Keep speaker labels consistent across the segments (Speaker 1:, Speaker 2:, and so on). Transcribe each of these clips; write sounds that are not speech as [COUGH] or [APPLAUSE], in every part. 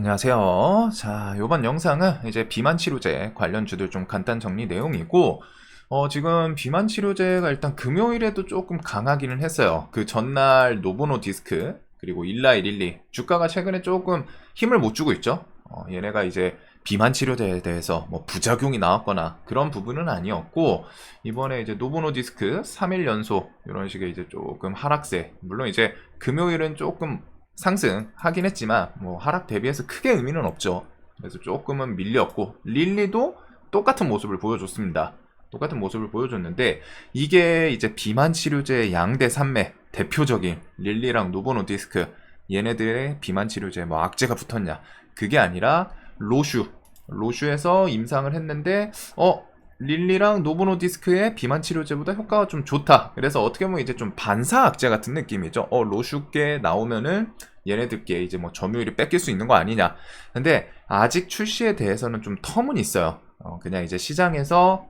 Speaker 1: 안녕하세요. 자, 이번 영상은 이제 비만 치료제 관련주들 좀 간단 정리 내용이고, 어, 지금 비만 치료제가 일단 금요일에도 조금 강하기는 했어요. 그 전날 노보노 디스크, 그리고 일라이릴리. 주가가 최근에 조금 힘을 못 주고 있죠. 어, 얘네가 이제 비만 치료제에 대해서 뭐 부작용이 나왔거나 그런 부분은 아니었고, 이번에 이제 노보노 디스크 3일 연속 이런 식의 이제 조금 하락세. 물론 이제 금요일은 조금 상승하긴 했지만 뭐 하락 대비해서 크게 의미는 없죠. 그래서 조금은 밀렸고 릴리도 똑같은 모습을 보여줬습니다. 똑같은 모습을 보여줬는데 이게 이제 비만 치료제 양대 산맥 대표적인 릴리랑 노보노 디스크 얘네들의 비만 치료제 뭐 악재가 붙었냐 그게 아니라 로슈 로슈에서 임상을 했는데 어 릴리랑 노보노 디스크의 비만 치료제보다 효과가 좀 좋다. 그래서 어떻게 보면 이제 좀 반사 악재 같은 느낌이죠. 어, 로슈께 나오면은 얘네들께 이제 뭐 점유율이 뺏길 수 있는 거 아니냐. 근데 아직 출시에 대해서는 좀 텀은 있어요. 어, 그냥 이제 시장에서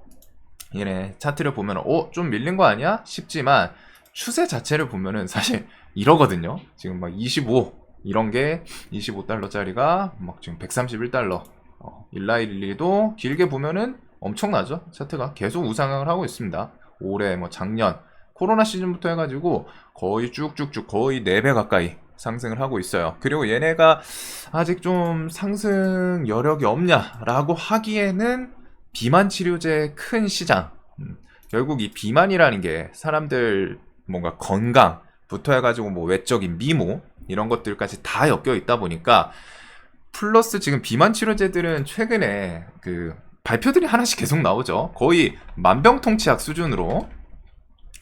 Speaker 1: 얘네 차트를 보면 어, 좀 밀린 거 아니야? 싶지만 추세 자체를 보면은 사실 이러거든요. 지금 막 25 이런 게 25달러짜리가 막 지금 131달러. 어, 일라일리도 길게 보면은 엄청나죠? 차트가 계속 우상향을 하고 있습니다. 올해 뭐 작년 코로나 시즌부터 해가지고 거의 쭉쭉쭉 거의 4배 가까이 상승을 하고 있어요. 그리고 얘네가 아직 좀 상승 여력이 없냐라고 하기에는 비만 치료제 큰 시장. 음, 결국 이 비만이라는 게 사람들 뭔가 건강부터 해가지고 뭐 외적인 미모 이런 것들까지 다 엮여 있다 보니까 플러스 지금 비만 치료제들은 최근에 그 발표들이 하나씩 계속 나오죠. 거의 만병통치약 수준으로.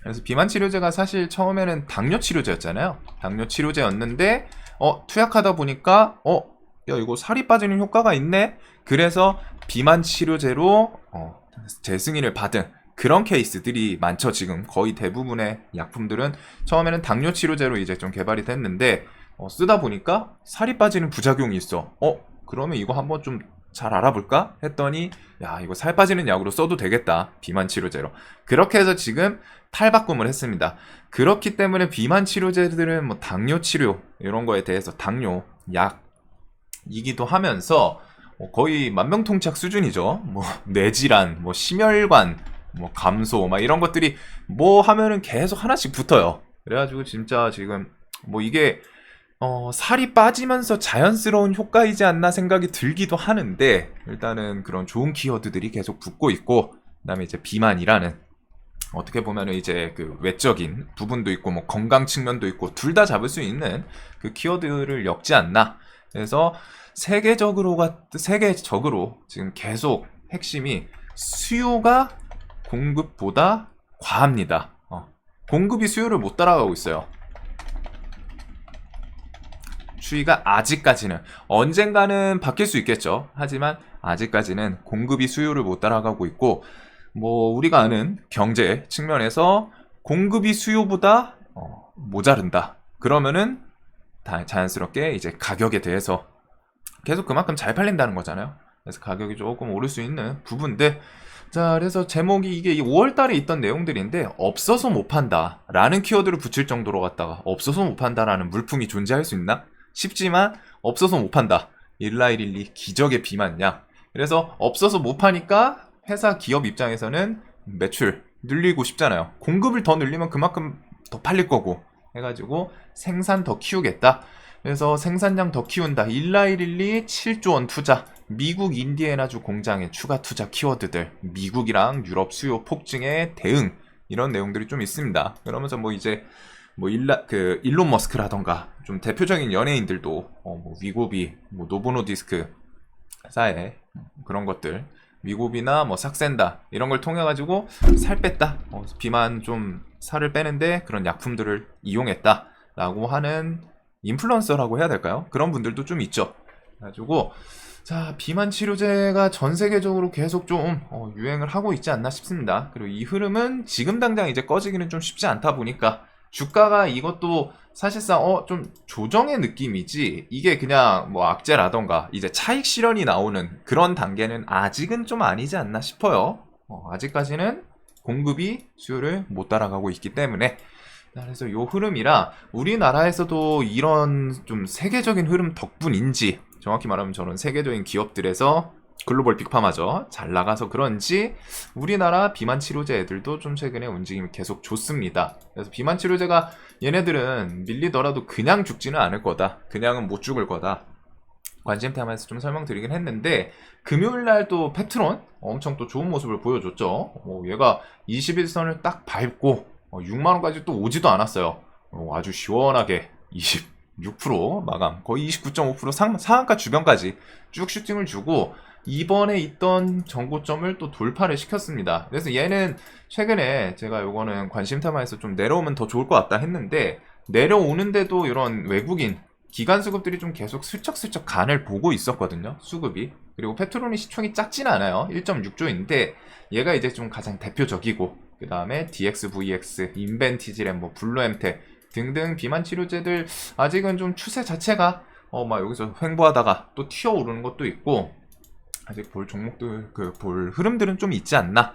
Speaker 1: 그래서 비만 치료제가 사실 처음에는 당뇨 치료제였잖아요. 당뇨 치료제였는데 어 투약하다 보니까 어 야 이거 살이 빠지는 효과가 있네. 그래서 비만 치료제로 어, 재승인을 받은 그런 케이스들이 많죠. 지금 거의 대부분의 약품들은 처음에는 당뇨 치료제로 이제 좀 개발이 됐는데 어, 쓰다 보니까 살이 빠지는 부작용이 있어. 어 그러면 이거 한번 좀 잘 알아볼까? 했더니 야 이거 살 빠지는 약으로 써도 되겠다. 비만 치료제로. 그렇게 해서 지금 탈바꿈을 했습니다. 그렇기 때문에 비만 치료제들은 뭐 당뇨 치료 이런 거에 대해서 당뇨 약이기도 하면서 뭐 거의 만병통치약 수준이죠. 뭐 뇌질환 뭐 심혈관 뭐 감소 막 이런 것들이 뭐 하면은 계속 하나씩 붙어요. 그래가지고 진짜 지금 뭐 이게 어, 살이 빠지면서 자연스러운 효과이지 않나 생각이 들기도 하는데 일단은 그런 좋은 키워드들이 계속 붙고 있고 그다음에 이제 비만이라는 어떻게 보면은 이제 그 외적인 부분도 있고 뭐 건강 측면도 있고 둘 다 잡을 수 있는 그 키워드를 엮지 않나 그래서 세계적으로가 세계적으로 지금 계속 핵심이 수요가 공급보다 과합니다. 어, 공급이 수요를 못 따라가고 있어요. 추이가 아직까지는 언젠가는 바뀔 수 있겠죠. 하지만 아직까지는 공급이 수요를 못 따라가고 있고 뭐 우리가 아는 경제 측면에서 공급이 수요보다 어, 모자른다. 그러면은 다 자연스럽게 이제 가격에 대해서 계속 그만큼 잘 팔린다는 거잖아요. 그래서 가격이 조금 오를 수 있는 부분들. 자, 그래서 제목이 이게 5월 달에 있던 내용들인데 없어서 못 판다라는 키워드를 붙일 정도로 갖다가 없어서 못 판다라는 물품이 존재할 수 있나? 쉽지만 없어서 못 판다. 일라이릴리 기적의 비만약. 그래서 없어서 못 파니까 회사 기업 입장에서는 매출 늘리고 싶잖아요. 공급을 더 늘리면 그만큼 더 팔릴 거고 해가지고 생산 더 키우겠다. 그래서 생산량 더 키운다. 일라이릴리 7조 원 투자. 미국 인디애나주 공장에 추가 투자 키워드들. 미국이랑 유럽 수요 폭증에 대응. 이런 내용들이 좀 있습니다. 그러면서 뭐 이제 뭐 일라 그 일론 머스크라던가 좀 대표적인 연예인들도 어, 뭐 위고비, 뭐 노보노 디스크 사에 그런 것들 위고비나 뭐 삭센다 이런 걸 통해 가지고 살 뺐다 어, 비만 좀 살을 빼는데 그런 약품들을 이용했다라고 하는 인플루언서라고 해야 될까요? 그런 분들도 좀 있죠. 그래가지고 자 비만 치료제가 전 세계적으로 계속 좀 어, 유행을 하고 있지 않나 싶습니다. 그리고 이 흐름은 지금 당장 이제 꺼지기는 좀 쉽지 않다 보니까 주가가 이것도 사실상 어 좀 조정의 느낌이지 이게 그냥 뭐 악재라던가 이제 차익 실현이 나오는 그런 단계는 아직은 좀 아니지 않나 싶어요. 어, 아직까지는 공급이 수요를 못 따라가고 있기 때문에 그래서 요 흐름이라 우리나라에서도 이런 좀 세계적인 흐름 덕분인지 정확히 말하면 저런 세계적인 기업들에서 글로벌 빅파마죠. 잘 나가서 그런지 우리나라 비만 치료제 애들도 좀 최근에 움직임이 계속 좋습니다. 그래서 비만 치료제가 얘네들은 밀리더라도 그냥 죽지는 않을 거다. 그냥은 못 죽을 거다. 관심 테마에서 좀 설명드리긴 했는데 금요일 날 또 페트론 엄청 또 좋은 모습을 보여줬죠. 어, 얘가 21선을 딱 밟고 6만 원까지 또 오지도 않았어요. 어, 아주 시원하게 26% 마감, 거의 29.5% 상, 상한가 주변까지 쭉 슈팅을 주고 이번에 있던 정고점을 또 돌파를 시켰습니다. 그래서 얘는 최근에 제가 요거는 관심 테마에서 좀 내려오면 더 좋을 것 같다 했는데 내려오는데도 이런 외국인 기관 수급들이 좀 계속 슬쩍슬쩍 간을 보고 있었거든요. 수급이. 그리고 페트론이 시총이 작진 않아요. 1.6조인데 얘가 이제 좀 가장 대표적이고 그 다음에 DXVX, 인벤티지램, 뭐 블루엠텍 등등 비만 치료제들 아직은 좀 추세 자체가 어 막 여기서 횡보하다가 또 튀어오르는 것도 있고 아직 볼 종목들 그 볼 흐름들은 좀 있지 않나.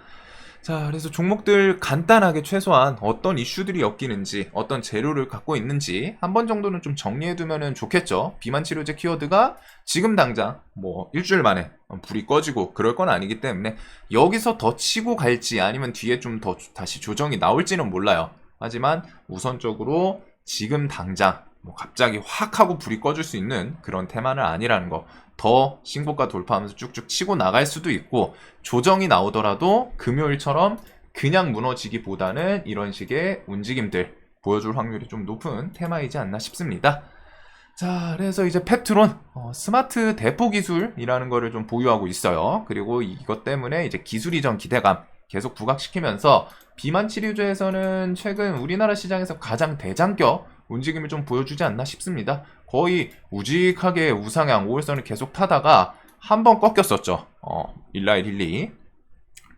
Speaker 1: 자, 그래서 종목들 간단하게 최소한 어떤 이슈들이 엮이는지, 어떤 재료를 갖고 있는지 한 번 정도는 좀 정리해두면 좋겠죠. 비만 치료제 키워드가 지금 당장 뭐 일주일 만에 불이 꺼지고 그럴 건 아니기 때문에 여기서 더 치고 갈지 아니면 뒤에 좀 더 다시 조정이 나올지는 몰라요. 하지만 우선적으로 지금 당장 뭐 갑자기 확 하고 불이 꺼질 수 있는 그런 테마는 아니라는 거. 더 신고가 돌파하면서 쭉쭉 치고 나갈 수도 있고 조정이 나오더라도 금요일처럼 그냥 무너지기보다는 이런 식의 움직임들 보여줄 확률이 좀 높은 테마이지 않나 싶습니다. 자, 그래서 이제 펩트론 어, 스마트 대포 기술이라는 거를 좀 보유하고 있어요. 그리고 이것 때문에 이제 기술 이전 기대감 계속 부각시키면서 비만 치료제에서는 최근 우리나라 시장에서 가장 대장격 움직임을 좀 보여주지 않나 싶습니다. 거의 우직하게 우상향 5일선을 계속 타다가 한 번 꺾였었죠. 어, 일라일릴리.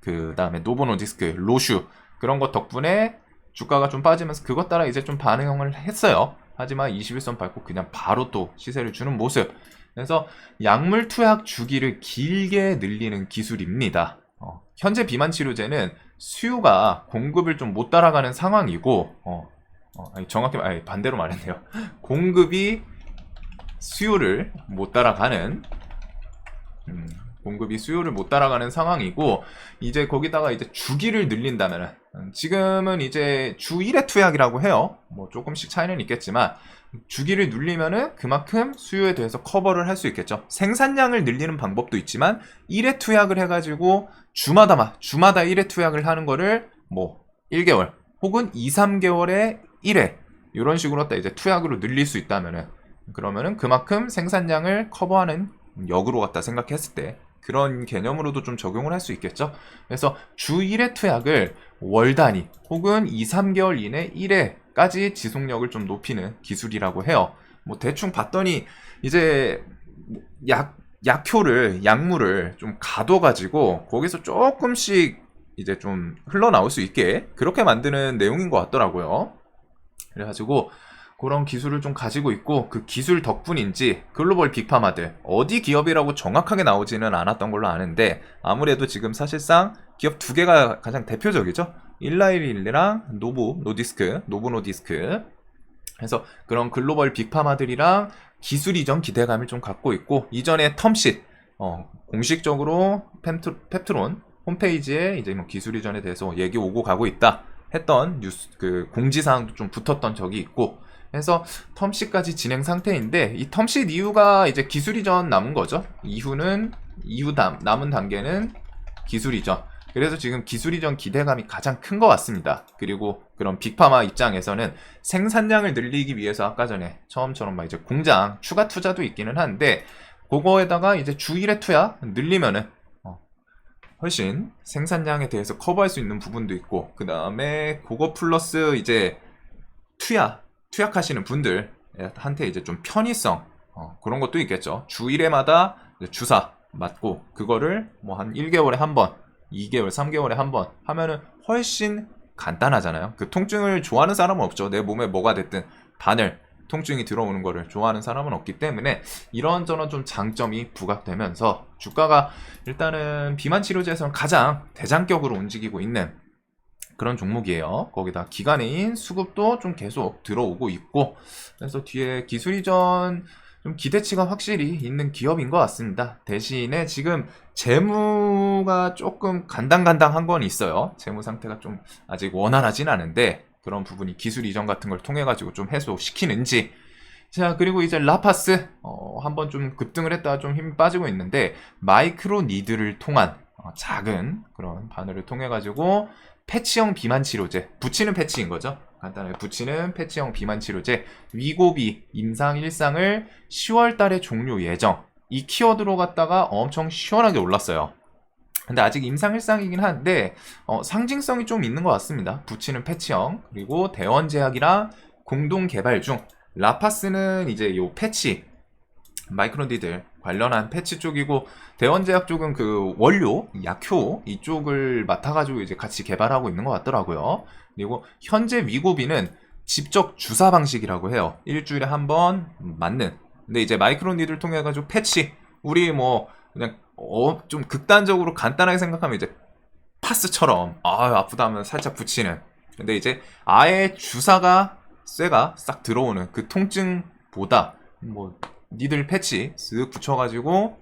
Speaker 1: 그 다음에 노보노 디스크, 로슈. 그런 것 덕분에 주가가 좀 빠지면서 그것 따라 이제 좀 반응을 했어요. 하지만 21선 밟고 그냥 바로 또 시세를 주는 모습. 그래서 약물 투약 주기를 길게 늘리는 기술입니다. 어, 현재 비만 치료제는 수요가 공급을 좀 못 따라가는 상황이고, 어, 어, 아니, 정확히 아니, 반대로 말했네요. 공급이 수요를 못 따라가는 음, 공급이 수요를 못 따라가는 상황이고 이제 거기다가 이제 주기를 늘린다면은 음, 지금은 이제 주 1회 투약이라고 해요. 뭐 조금씩 차이는 있겠지만 주기를 늘리면은 그만큼 수요에 대해서 커버를 할 수 있겠죠. 생산량을 늘리는 방법도 있지만 1회 투약을 해 가지고 주마다 주마다 1회 투약을 하는 거를 뭐 1개월 혹은 2, 3개월에 1회 이런 식으로 갖다 이제 투약으로 늘릴 수 있다면은 그러면은 그만큼 생산량을 커버하는 역으로 갖다 생각했을 때 그런 개념으로도 좀 적용을 할 수 있겠죠. 그래서 주 1회 투약을 월 단위 혹은 2, 3개월 이내 1회까지 지속력을 좀 높이는 기술이라고 해요. 뭐 대충 봤더니 이제 약 약효를 약물을 좀 가둬 가지고 거기서 조금씩 이제 좀 흘러나올 수 있게 그렇게 만드는 내용인 것 같더라고요. 그래가지고 그런 기술을 좀 가지고 있고 그 기술 덕분인지 글로벌 빅파마들 어디 기업이라고 정확하게 나오지는 않았던 걸로 아는데 아무래도 지금 사실상 기업 두 개가 가장 대표적이죠. 일라일일리랑 노브 노디스크 노브 노디스크 그래서 그런 글로벌 빅파마들이랑 기술 이전 기대감을 좀 갖고 있고 이전에 텀쉿 어, 공식적으로 펩트, 펩트론 홈페이지에 이제 뭐 기술 이전에 대해서 얘기 오고 가고 있다 했던 뉴스 그 공지 사항도 좀 붙었던 적이 있고 해서 텀쉿까지 진행 상태인데 이 텀쉿 이후가 이제 기술 이전 남은 거죠. 이후는 이후 남, 남은 단계는 기술 이전. 그래서 지금 기술 이전 기대감이 가장 큰 것 같습니다. 그리고 그런 빅파마 입장에서는 생산량을 늘리기 위해서 아까 전에 처음처럼 막 이제 공장 추가 투자도 있기는 한데 그거에다가 이제 주 1회 투야 늘리면은 어, 훨씬 생산량에 대해서 커버할 수 있는 부분도 있고 그 다음에 그거 플러스 이제 투야 투약하시는 분들한테 이제 좀 편의성 어, 그런 것도 있겠죠. 주 1회마다 주사 맞고 그거를 뭐 한 1개월에 한 번, 2개월, 3개월에 한 번 하면은 훨씬 간단하잖아요. 그 통증을 좋아하는 사람은 없죠. 내 몸에 뭐가 됐든 바늘 통증이 들어오는 거를 좋아하는 사람은 없기 때문에 이런저런 좀 장점이 부각되면서 주가가 일단은 비만 치료제에서는 가장 대장격으로 움직이고 있는 그런 종목이에요. 거기다 기간인 수급도 좀 계속 들어오고 있고 그래서 뒤에 기술 이전 좀 기대치가 확실히 있는 기업인 것 같습니다. 대신에 지금 재무가 조금 간당간당한 건 있어요. 재무 상태가 좀 아직 원활하진 않은데 그런 부분이 기술 이전 같은 걸 통해 가지고 좀 해소시키는지. 자 그리고 이제 라파스 어, 한번 좀 급등을 했다가 좀 힘이 빠지고 있는데 마이크로 니드를 통한 어, 작은 그런 바늘을 통해 가지고 패치형 비만 치료제 붙이는 패치인 거죠. 간단하게 붙이는 패치형 비만 치료제 위고비 임상 1상을 10월 달에 종료 예정. 이 키워드로 갖다가 엄청 시원하게 올랐어요 근데 아직 임상 1상이긴 한데 어, 상징성이 좀 있는 것 같습니다 붙이는 패치형 그리고 대원제약이랑 공동 개발 중 라파스는 이제 요 패치 마이크론디들 관련한 패치 쪽이고 대원제약 쪽은 그 원료 약효 이쪽을 맡아가지고 이제 같이 개발하고 있는 것 같더라고요. 그리고 현재 위고비는 직접 주사 방식이라고 해요. 일주일에 한 번 맞는. 근데 이제 마이크론디들 통해 가지고 패치 우리 뭐 그냥 어, 좀 극단적으로 간단하게 생각하면 이제 파스처럼 아 아프다 하면 살짝 붙이는. 근데 이제 아예 주사가 쇠가 싹 들어오는 그 통증보다 뭐 니들 패치 쓱 붙여가지고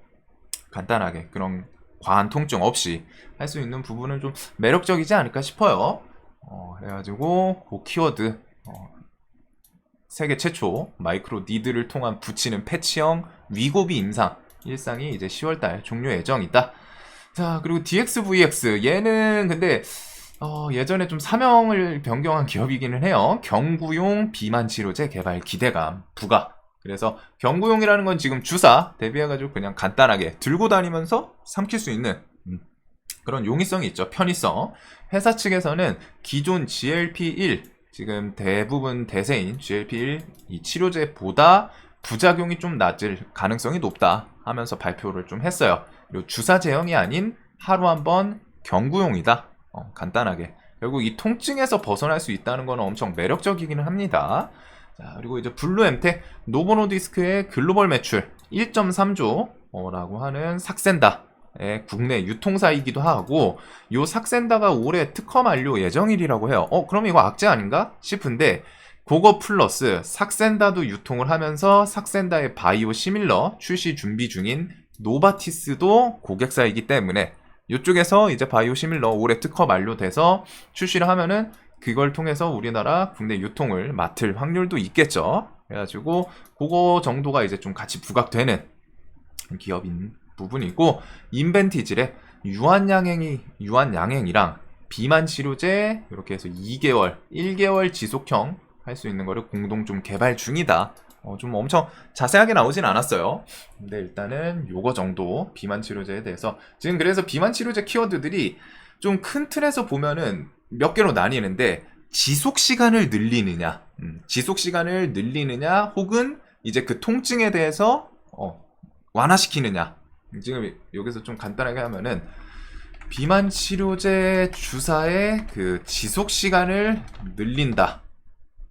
Speaker 1: 간단하게 그런 과한 통증 없이 할 수 있는 부분은 좀 매력적이지 않을까 싶어요. 어, 그래가지고 그 키워드 어, 세계 최초 마이크로 니드를 통한 붙이는 패치형 위고비 임상 일상이 이제 10월달 종료 예정 이다. 자 그리고 DXVX 얘는 근데 어, 예전에 좀 사명을 변경한 기업이기는 해요. 경구용 비만 치료제 개발 기대감 부가. 그래서 경구용이라는 건 지금 주사 대비해가지고 그냥 간단하게 들고 다니면서 삼킬 수 있는 음, 그런 용이성이 있죠. 편의성. 회사 측에서는 기존 GLP-1 지금 대부분 대세인 GLP-1 이 치료제보다 부작용이 좀 낮을 가능성이 높다 하면서 발표를 좀 했어요. 그리고 주사 제형이 아닌 하루 한 번 경구용이다. 어, 간단하게. 결국 이 통증에서 벗어날 수 있다는 건 엄청 매력적이기는 합니다. 자, 그리고 이제 블루 엠텍 노보노디스크의 글로벌 매출 1.3조라고 하는 삭센다 의 국내 유통사이기도 하고 요 삭센다가 올해 특허 만료 예정일이라고 해요. 어, 그럼 이거 악재 아닌가 싶은데 그거 플러스 삭센다도 유통을 하면서 삭센다의 바이오 시밀러 출시 준비 중인 노바티스도 고객사이기 때문에 이쪽에서 이제 바이오 시밀러 올해 특허 만료돼서 출시를 하면은 그걸 통해서 우리나라 국내 유통을 맡을 확률도 있겠죠. 그래가지고 그거 정도가 이제 좀 같이 부각되는 기업인 부분이고 인벤티질의 유한양행이 유한양행이랑 비만 치료제 이렇게 해서 2개월, 1개월 지속형 할 수 있는 거를 공동 좀 개발 중이다. 어, 좀 엄청 자세하게 나오진 않았어요. 근데 일단은 요거 정도 비만 치료제에 대해서 지금 그래서 비만 치료제 키워드들이 좀 큰 틀에서 보면은 몇 개로 나뉘는데 지속 시간을 늘리느냐, 음, 지속 시간을 늘리느냐, 혹은 이제 그 통증에 대해서 어, 완화시키느냐. 지금 여기서 좀 간단하게 하면은 비만 치료제 주사의 그 지속 시간을 늘린다.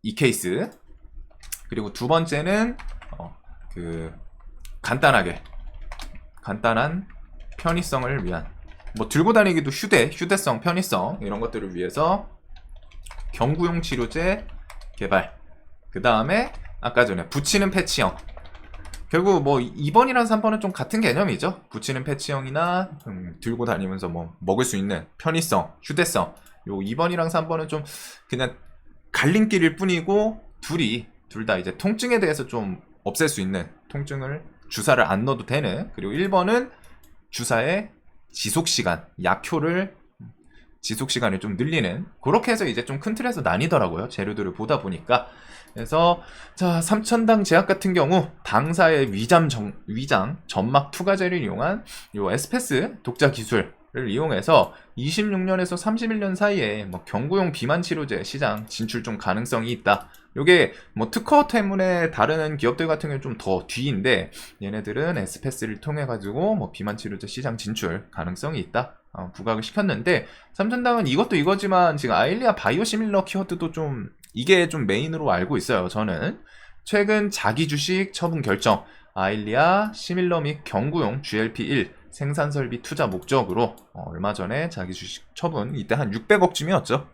Speaker 1: 이 케이스. 그리고 두 번째는 어, 그 간단하게 간단한 편의성을 위한 뭐 들고 다니기도 휴대, 휴대성, 편의성 이런 것들을 위해서 경구용 치료제 개발. 그 다음에 아까 전에 붙이는 패치형. 결국 뭐 2번이랑 3번은 좀 같은 개념이죠. 붙이는 패치형이나 음, 들고 다니면서 뭐 먹을 수 있는 편의성, 휴대성. 요 2번이랑 3번은 좀 그냥 갈림길일 뿐이고 둘이 둘 다 이제 통증에 대해서 좀 없앨 수 있는 통증을 주사를 안 넣어도 되는 그리고 1번은 주사의 지속 시간, 약효를 지속 시간을 좀 늘리는 그렇게 해서 이제 좀 큰 틀에서 나뉘더라고요. 재료들을 보다 보니까. 그래서 자, 삼천당 제약 같은 경우 당사의 위장 정, 위장 점막 투과제를 이용한 요 에스페스 독자 기술 를 이용해서 26년에서 31년 사이에 뭐 경구용 비만 치료제 시장 진출 좀 가능성이 있다. 요게 뭐 특허 때문에 다른 기업들 같은 경우는 좀 더 뒤인데 얘네들은 에스페스를 통해 가지고 뭐 비만 치료제 시장 진출 가능성이 있다. 어, 부각을 시켰는데 삼천당은 이것도 이거지만 지금 아일리아 바이오 시밀러 키워드도 좀 이게 좀 메인으로 알고 있어요. 저는 최근 자기 주식 처분 결정 아일리아 시밀러 및 경구용 GLP-1 생산 설비 투자 목적으로 어, 얼마 전에 자기 주식 처분 이때 한 600억쯤이었죠.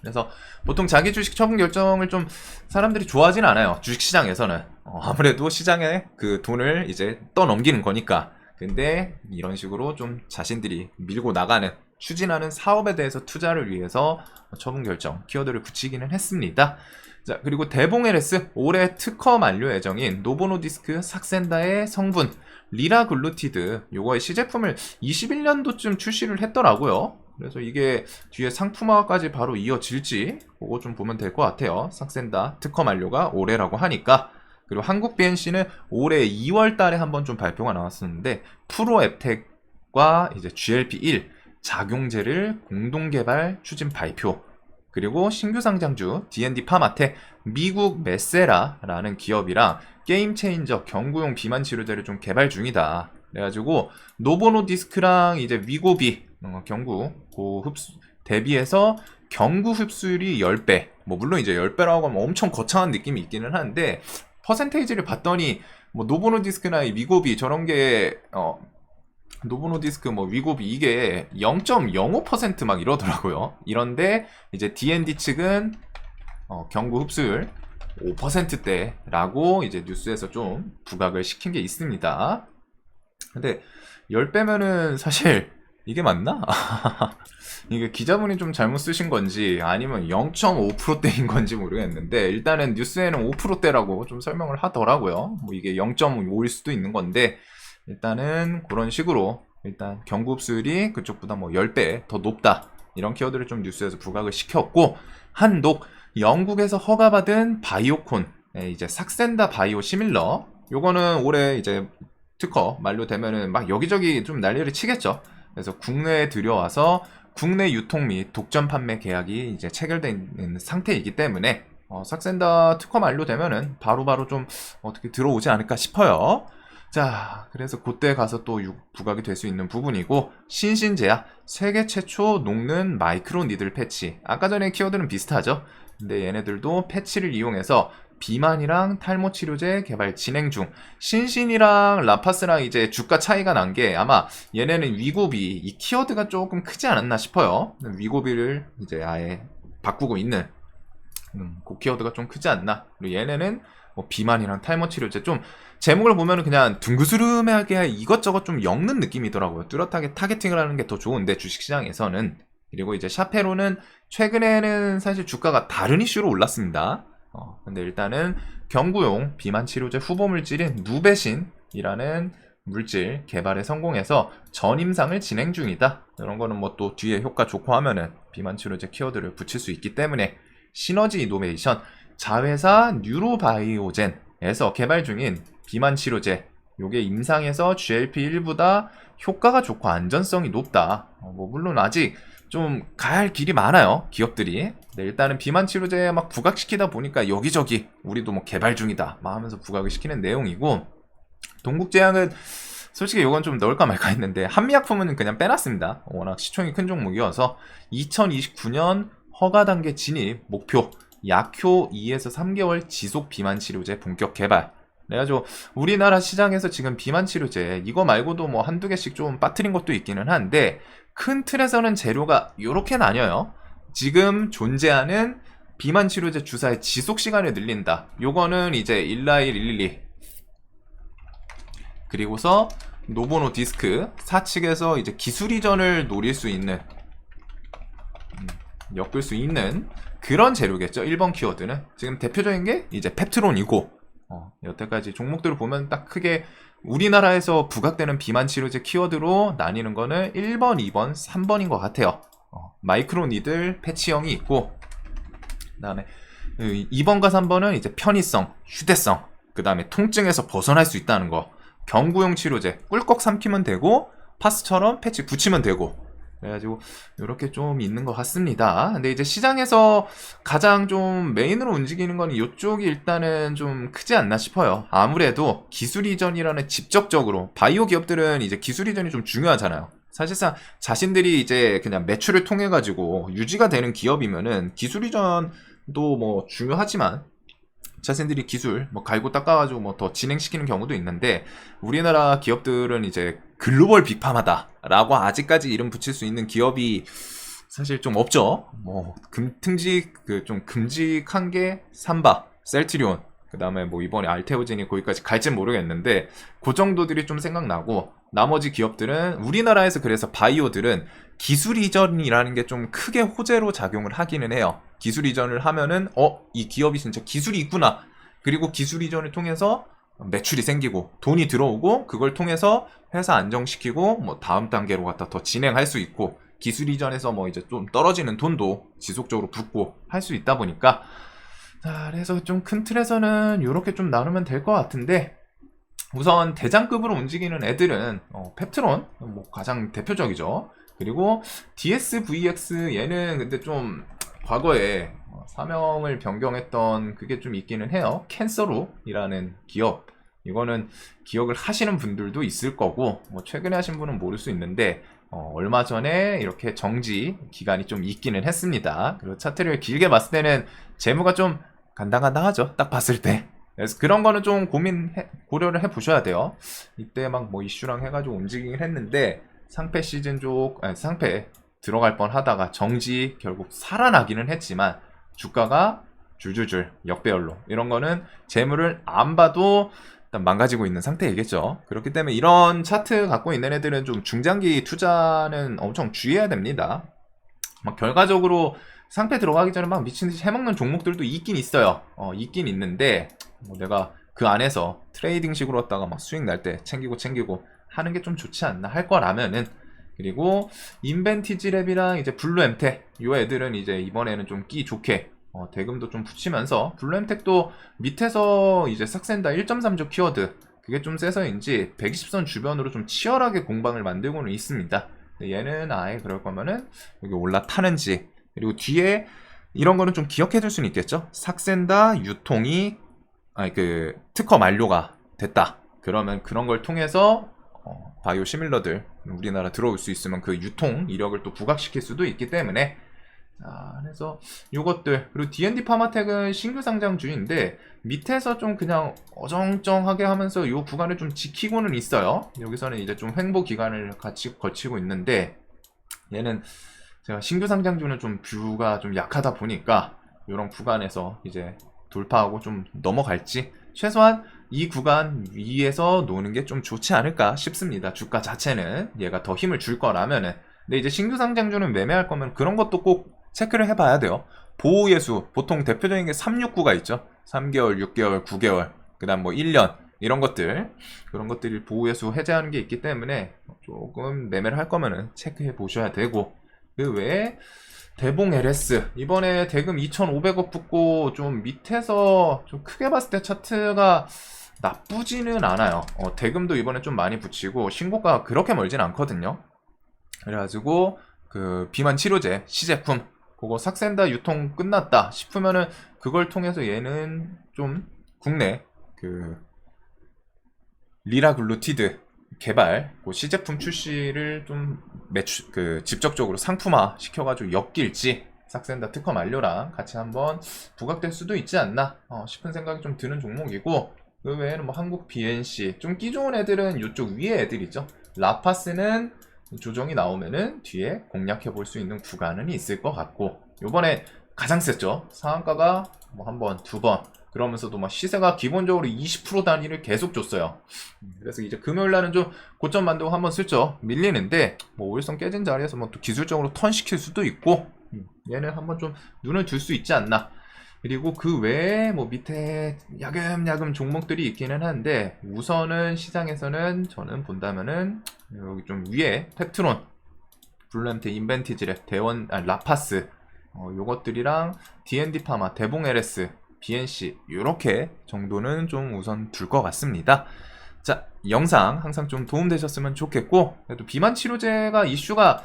Speaker 1: 그래서 보통 자기 주식 처분 결정을 좀 사람들이 좋아하진 않아요. 주식 시장에서는. 어, 아무래도 시장에 그 돈을 이제 떠넘기는 거니까. 근데 이런 식으로 좀 자신들이 밀고 나가는 추진하는 사업에 대해서 투자를 위해서 처분 결정 키워드를 붙이기는 했습니다. 자, 그리고 대봉 LS 올해 특허 만료 예정인 노보노디스크 삭센다의 성분 리라 글루티드 요거의 시제품을 21년도쯤 출시를 했더라고요. 그래서 이게 뒤에 상품화까지 바로 이어질지 그거 좀 보면 될 것 같아요. 삭센다 특허 만료가 올해라고 하니까 그리고 한국 BNC는 올해 2월 달에 한번 좀 발표가 나왔었는데 프로 앱텍과 이제 GLP1 작용제를 공동 개발 추진 발표 그리고 신규 상장주 D&D 파마텍 미국 메세라라는 기업이랑 게임 체인저 경구용 비만 치료제를 좀 개발 중이다. 그래가지고 노보노 디스크랑 이제 위고비 어, 경구 그 흡수 대비해서 경구 흡수율이 10배. 뭐 물론 이제 10배라고 하면 엄청 거창한 느낌이 있기는 한데 퍼센테이지를 봤더니 뭐 노보노 디스크나 이 위고비 저런 게 어, 노보노 디스크 뭐 위고비 이게 0.05%막 이러더라고요. 이런데 이제 D&D 측은 어, 경구 흡수율 5%대라고 이제 뉴스에서 좀 부각을 시킨 게 있습니다. 근데 10배면은 사실 이게 맞나? [LAUGHS] 이게 기자분이 좀 잘못 쓰신 건지 아니면 0.5%대인 건지 모르겠는데 일단은 뉴스에는 5%대라고 좀 설명을 하더라고요. 뭐 이게 0.5일 수도 있는 건데 일단은 그런 식으로 일단 경구흡수율이 그쪽보다 뭐 10배 더 높다. 이런 키워드를 좀 뉴스에서 부각을 시켰고 한독 영국에서 허가받은 바이오콘 예, 이제 삭센다 바이오 시밀러 요거는 올해 이제 특허 만료되면은 막 여기저기 좀 난리를 치겠죠. 그래서 국내에 들여와서 국내 유통 및 독점 판매 계약이 이제 있는 상태이기 때문에 어, 삭센다 특허 만료되면은 바로바로 좀 어떻게 들어오지 않을까 싶어요. 자, 그래서 그때 가서 또 유- 부각이 될 수 있는 부분이고 신신제약 세계 최초 녹는 마이크로 니들 패치. 아까 전에 키워드는 비슷하죠. 근데 얘네들도 패치를 이용해서 비만이랑 탈모 치료제 개발 진행 중. 신신이랑 라파스랑 이제 주가 차이가 난 게 아마 얘네는 위고비 이 키워드가 조금 크지 않았나 싶어요. 위고비를 이제 아예 바꾸고 있는 음, 그 키워드가 좀 크지 않나. 그리고 얘네는 뭐 비만이랑 탈모 치료제 좀 제목을 보면은 그냥 둥그스름하게 이것저것 좀 엮는 느낌이더라고요. 뚜렷하게 타겟팅을 하는 게 더 좋은데 주식시장에서는 그리고 이제 샤페로는 최근에는 사실 주가가 다른 이슈로 올랐습니다. 어, 근데 일단은 경구용 비만 치료제 후보 물질인 누베신이라는 물질 개발에 성공해서 전임상을 진행 중이다. 이런 거는 뭐 또 뒤에 효과 좋고 하면은 비만 치료제 키워드를 붙일 수 있기 때문에 시너지 이노베이션 자회사 뉴로바이오젠에서 개발 중인 비만 치료제 요게 임상에서 GLP-1보다 효과가 좋고 안전성이 높다. 어, 뭐 물론 아직 좀 가야 할 길이 많아요. 기업들이. 네, 일단은 비만 치료제 막 부각시키다 보니까 여기저기 우리도 뭐 개발 중이다. 막 하면서 부각을 시키는 내용이고 동국제약은 솔직히 이건 좀 넣을까 말까 [LAUGHS] 했는데 한미약품은 그냥 빼놨습니다. 워낙 시총이 큰 종목이어서 2029년 허가 단계 진입 목표 약효 2에서 3개월 지속 비만 치료제 본격 개발. 그래가지고 우리나라 시장에서 지금 비만 치료제 이거 말고도 뭐 한두 개씩 좀 빠뜨린 것도 있기는 한데 큰 틀에서는 재료가 이렇게 나뉘어요. 지금 존재하는 비만 치료제 주사의 지속 시간을 늘린다. 요거는 이제 1라일 112 그리고서 노보노 디스크 사측에서 이제 기술 이전을 노릴 수 있는 음, 엮을 수 있는 그런 재료겠죠. 1번 키워드는 지금 대표적인 게 이제 펩트론이고 어, 여태까지 종목들을 보면 딱 크게 우리나라에서 부각되는 비만 치료제 키워드로 나뉘는 거는 1번, 2번, 3번인 것 같아요. 어, 마이크로 니들 패치형이 있고 그 다음에 2번과 3번은 이제 편의성, 휴대성, 그 다음에 통증에서 벗어날 수 있다는 거. 경구용 치료제 꿀꺽 삼키면 되고 파스처럼 패치 붙이면 되고 그래가지고 이렇게 좀 있는 것 같습니다. 근데 이제 시장에서 가장 좀 메인으로 움직이는 건 이쪽이 일단은 좀 크지 않나 싶어요. 아무래도 기술 이전이라는 직접적으로 바이오 기업들은 이제 기술 이전이 좀 중요하잖아요. 사실상 자신들이 이제 그냥 매출을 통해 가지고 유지가 되는 기업이면은 기술 이전도 뭐 중요하지만 자신들이 기술 뭐 갈고 닦아가지고 뭐 더 진행시키는 경우도 있는데 우리나라 기업들은 이제 글로벌 빅파마다라고 아직까지 이름 붙일 수 있는 기업이 사실 좀 없죠. 뭐 금등직 그좀 금직한 게 삼바, 셀트리온, 그 다음에 뭐 이번에 알테오진이 거기까지 갈진 모르겠는데 그 정도들이 좀 생각나고 나머지 기업들은 우리나라에서 그래서 바이오들은 기술 이전이라는 게 좀 크게 호재로 작용을 하기는 해요. 기술 이전을 하면은 어 이 기업이 진짜 기술이 있구나. 그리고 기술 이전을 통해서 매출이 생기고 돈이 들어오고 그걸 통해서 회사 안정시키고 뭐 다음 단계로 갖다 더 진행할 수 있고 기술 이전에서 뭐 이제 좀 떨어지는 돈도 지속적으로 붙고 할 수 있다 보니까 자 그래서 좀 큰 틀에서는 이렇게 좀 나누면 될 것 같은데 우선 대장급으로 움직이는 애들은 어, 펩트론 뭐 가장 대표적이죠. 그리고 DSVX 얘는 근데 좀 과거에 어, 사명을 변경했던 그게 좀 있기는 해요. 캔서로이라는 기업. 이거는 기억을 하시는 분들도 있을 거고 뭐 최근에 하신 분은 모를 수 있는데 어, 얼마 전에 이렇게 정지 기간이 좀 있기는 했습니다. 그리고 차트를 길게 봤을 때는 재무가 좀 간당간당하죠. 딱 봤을 때. 그래서 그런 거는 좀 고민 고려를 해 보셔야 돼요. 이때 막 뭐 이슈랑 해가지고 움직이긴 했는데 상패 시즌 쪽 아니 상패 들어갈 뻔 하다가 정지 결국 살아나기는 했지만 주가가 줄줄줄 역배열로 이런 거는 재물을 안 봐도 일단 망가지고 있는 상태이겠죠. 그렇기 때문에 이런 차트 갖고 있는 애들은 좀 중장기 투자는 엄청 주의해야 됩니다. 막 결과적으로 상패 들어가기 전에 막 미친 듯이 해먹는 종목들도 있긴 있어요. 어, 있긴 있는데 뭐 내가 그 안에서 트레이딩식으로 했다가 막 수익 날 때 챙기고 챙기고 하는 게 좀 좋지 않나 할 거라면은 그리고 인벤티지 랩이랑 이제 블루 엠텍 요 애들은 이제 이번에는 좀 끼 좋게 어, 대금도 좀 붙이면서 블루 엠텍도 밑에서 이제 삭센다 1.3조 키워드 그게 좀 세서인지 120선 주변으로 좀 치열하게 공방을 만들고는 있습니다. 얘는 아예 그럴 거면은 여기 올라타는지 그리고 뒤에 이런 거는 좀 기억해 둘 수는 있겠죠. 삭센다 유통이 아니 그 특허 만료가 됐다. 그러면 그런 걸 통해서 어, 바이오 시밀러들 우리나라 들어올 수 있으면 그 유통 이력을 또 부각시킬 수도 있기 때문에 자, 그래서 요것들 그리고 D&D 파마텍은 신규 상장주인데 밑에서 좀 그냥 어정쩡하게 하면서 요 구간을 좀 지키고는 있어요. 여기서는 이제 좀 횡보 기간을 같이 거치고 있는데 얘는 제가 신규 상장주는 좀 뷰가 좀 약하다 보니까 이런 구간에서 이제 돌파하고 좀 넘어갈지 최소한 이 구간 위에서 노는 게 좀 좋지 않을까 싶습니다. 주가 자체는 얘가 더 힘을 줄 거라면은 근데 이제 신규 상장주는 매매할 거면 그런 것도 꼭 체크를 해봐야 돼요. 보호 예수 보통 대표적인 게 369가 있죠. 3개월, 6개월, 9개월, 그다음 뭐 1년 이런 것들 그런 것들이 보호 예수 해제하는 게 있기 때문에 조금 매매를 할 거면은 체크해 보셔야 되고 그 외에 대봉 LS 이번에 대금 2,500억 붙고 좀 밑에서 좀 크게 봤을 때 차트가 나쁘지는 않아요. 어, 대금도 이번에 좀 많이 붙이고 신고가가 그렇게 멀진 않거든요. 그래가지고 그 비만 치료제 시제품 그거 삭센다 유통 끝났다 싶으면은 그걸 통해서 얘는 좀 국내 그 리라글루티드 개발 그 시제품 출시를 좀 매출 그 직접적으로 상품화 시켜가지고 엮일지 삭센다 특허 만료랑 같이 한번 부각될 수도 있지 않나 어, 싶은 생각이 좀 드는 종목이고 그 외에는 뭐 한국 BNC 좀 끼 좋은 애들은 이쪽 위에 애들이죠. 라파스는 조정이 나오면은 뒤에 공략해 볼 수 있는 구간은 있을 것 같고 요번에 가장 셌죠. 상한가가 뭐 한 번 두 번 그러면서도 막 시세가 기본적으로 20% 단위를 계속 줬어요. 그래서 이제 금요일 날은 좀 고점 만들고 한번 슬쩍 밀리는데 뭐 오일선 깨진 자리에서 뭐 또 기술적으로 턴 시킬 수도 있고 얘는 한번 좀 눈을 둘수 있지 않나. 그리고 그 외에 뭐 밑에 야금야금 종목들이 있기는 한데 우선은 시장에서는 저는 본다면은 여기 좀 위에 펩트론, 블루엠트, 인벤티지랩, 대원, 아, 라파스 어, 요것들이랑 D&D 파마, 대봉 LS, BNC 요렇게 정도는 좀 우선 둘 것 같습니다. 자 영상 항상 좀 도움되셨으면 좋겠고 그래도 비만 치료제가 이슈가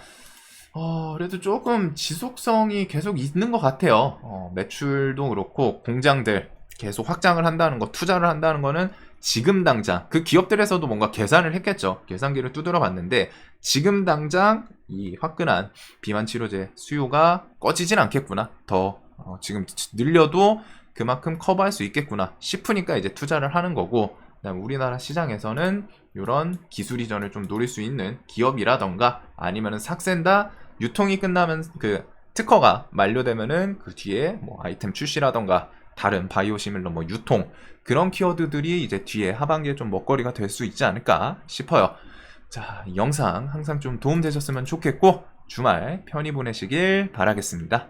Speaker 1: 어, 그래도 조금 지속성이 계속 있는 것 같아요. 어, 매출도 그렇고 공장들 계속 확장을 한다는 거, 투자를 한다는 거는 지금 당장 그 기업들에서도 뭔가 계산을 했겠죠. 계산기를 두드려 봤는데 지금 당장 이 화끈한 비만 치료제 수요가 꺼지진 않겠구나. 더 어, 지금 늘려도 그만큼 커버할 수 있겠구나 싶으니까 이제 투자를 하는 거고 우리나라 시장에서는 이런 기술 이전을 좀 노릴 수 있는 기업이라던가 아니면은 삭센다 유통이 끝나면 그 특허가 만료되면은 그 뒤에 뭐 아이템 출시라던가 다른 바이오 시밀러 뭐 유통 그런 키워드들이 이제 뒤에 하반기에 좀 먹거리가 될 수 있지 않을까 싶어요. 자, 이 영상 항상 좀 도움 되셨으면 좋겠고 주말 편히 보내시길 바라겠습니다.